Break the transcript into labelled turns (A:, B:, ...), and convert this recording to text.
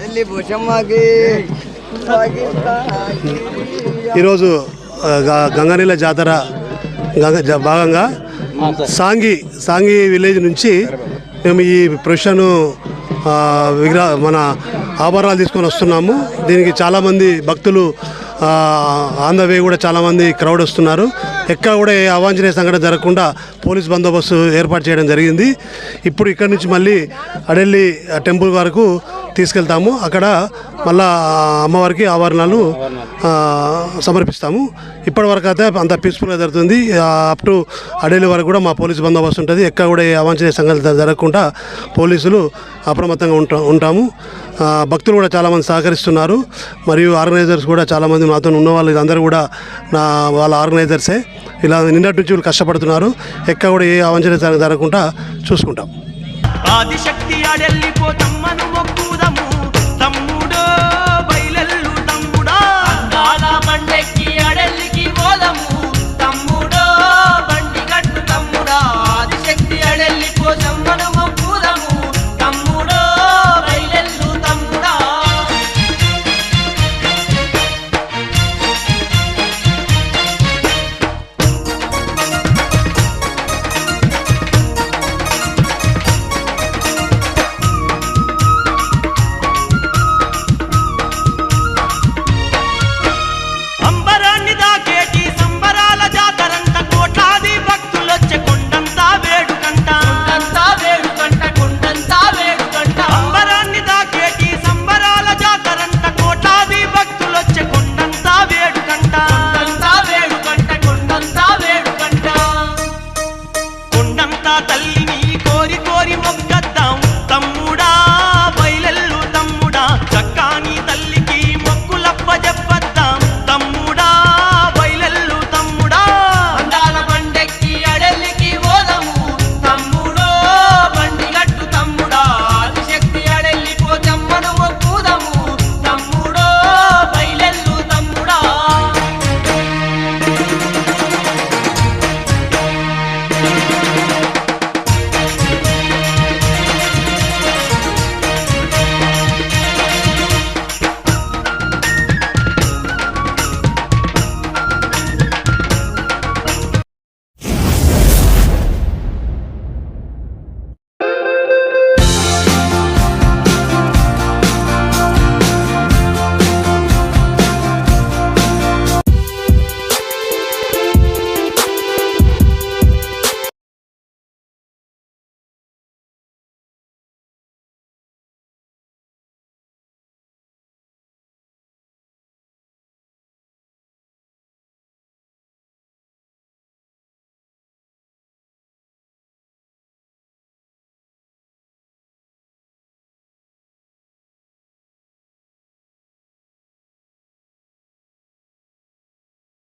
A: భూషమ్మకి
B: ఈరోజు ఆ, గ- గంగనీళ్ళ జాతర భాగంగా సాంగి సాంగి విలేజ్ నుంచి మేము ఈ ప్రొషన్ విగ్రహ మన ఆభరణాలు తీసుకొని వస్తున్నాము. దీనికి చాలామంది భక్తులు ఆన్ ద వే కూడా చాలామంది క్రౌడ్ వస్తున్నారు. ఎక్కడ కూడా ఏ అవాంఛనీయ సంఘటన జరగకుండా పోలీస్ బందోబస్తు ఏర్పాటు చేయడం జరిగింది. ఇప్పుడు ఇక్కడి నుంచి మళ్ళీ అడెల్లి టెంపుల్ వరకు తీసుకెళ్తాము. అక్కడ మళ్ళా అమ్మవారికి ఆభరణాలు సమర్పిస్తాము. ఇప్పటి వరకు అయితే అంత పీస్ఫుల్గా జరుగుతుంది. అప్ టు అడేలి వరకు కూడా మా పోలీసు బందోబస్తు ఉంటుంది. ఎక్కడ కూడా ఏ అవాంఛనీయ సంఘటన జరగకుండా పోలీసులు అప్రమత్తంగా ఉంటా ఉంటాము. భక్తులు కూడా చాలామంది సహకరిస్తున్నారు. మరియు ఆర్గనైజర్స్ కూడా చాలామంది మాతో ఉన్న వాళ్ళు అందరూ కూడా నా వాళ్ళ ఆర్గనైజర్సే. ఇలా నిన్నటి నుంచి వీళ్ళు కష్టపడుతున్నారు. ఎక్క కూడా ఏ అవంచన జరగకుండా చూసుకుంటాం.
C: ఆదిశక్తి తమ్ముడో.